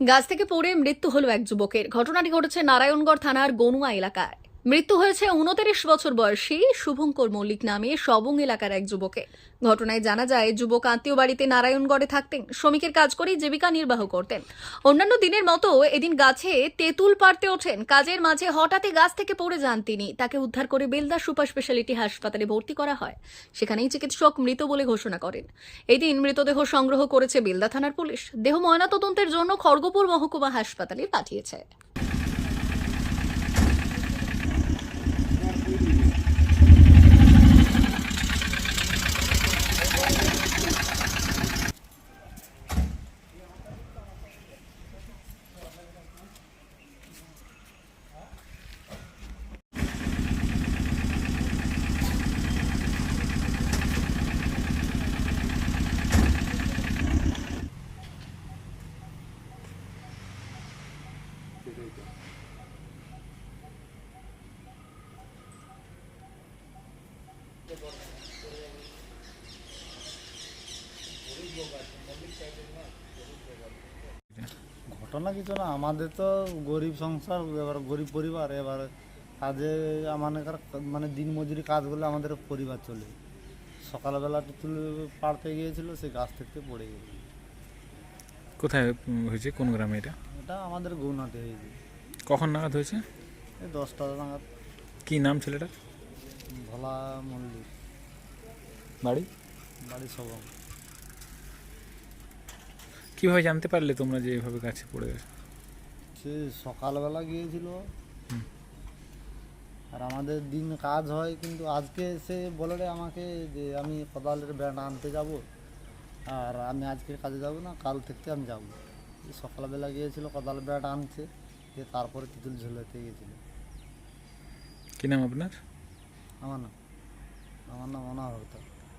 গাছ থেকে পড়ে মৃত্যু হলো এক যুবকের। ঘটনাটি ঘটেছে নারায়ণগড় থানার গনুয়া এলাকায়। মৃত্যু হয়েছে উনত্রিশ বছর বয়সী শুভঙ্কর মল্লিক নামে সবং এলাকার এক যুবকের ঘটনায় জানা যায়, যুবক আত্মীয় বাড়িতে নারায়ণগড়ে থাকতেন, শ্রমিকের কাজ করেই জীবিকা নির্বাহ করতেন। অন্যান্য দিনের মতো এদিন গাছে তেঁতুল পারতে ওঠেন। কাজের মাঝে হঠাৎই গাছ থেকে পড়ে যান তিনি। তাকে উদ্ধার করে বেলদা সুপার স্পেশালিটি হাসপাতালে ভর্তি করা হয়। সেখানেই চিকিৎসক মৃত বলে ঘোষণা করেন। এদিন মৃতদেহ সংগ্রহ করেছে বেলদা থানার পুলিশ। দেহ ময়নাতদন্তের জন্য খড়গপুর মহকুমা হাসপাতালে পাঠিয়েছে। ঘটনা কিছু না আমাদের তো গরিব সংসার এবার গরিব পরিবার এবার কাজে আমাদের মানে দিন মজুরি কাজ করলে আমাদের পরিবার চলে। সকালবেলা তুলে পাড়তে গিয়েছিল সে গাছ থেকে পড়ে গেছে কোথায় হয়েছে? কোন গ্রামে এটা? এটা আমাদের গৌনাতে হয়েছে। কখন নাগাদ হয়েছে? এই দশটা নাগাদ। কি নাম ছেলেটার? ভোলা মল্লিক। বাড়ি? বাড়ি সবং। কীভাবে জানতে পারলে তোমরা যে এভাবে গাছে পড়ে গেছে? সে সকালবেলা গিয়েছিল। আর আমাদের দিন কাজ হয় কিন্তু আজকে সে বলে রে আমাকে যে আমি কোদালের ব্যান্ড আনতে যাব। আর আমি আজকে কাজে যাব না কাল থেকে আমি যাব। সকালবেলা গিয়েছিল কোদাল ব্যাট আনছে দিয়ে তারপরে তিতুল ঝুলাতে গিয়েছিল। কি নাম আপনার? আমার নাম আমার নাম অনার হতো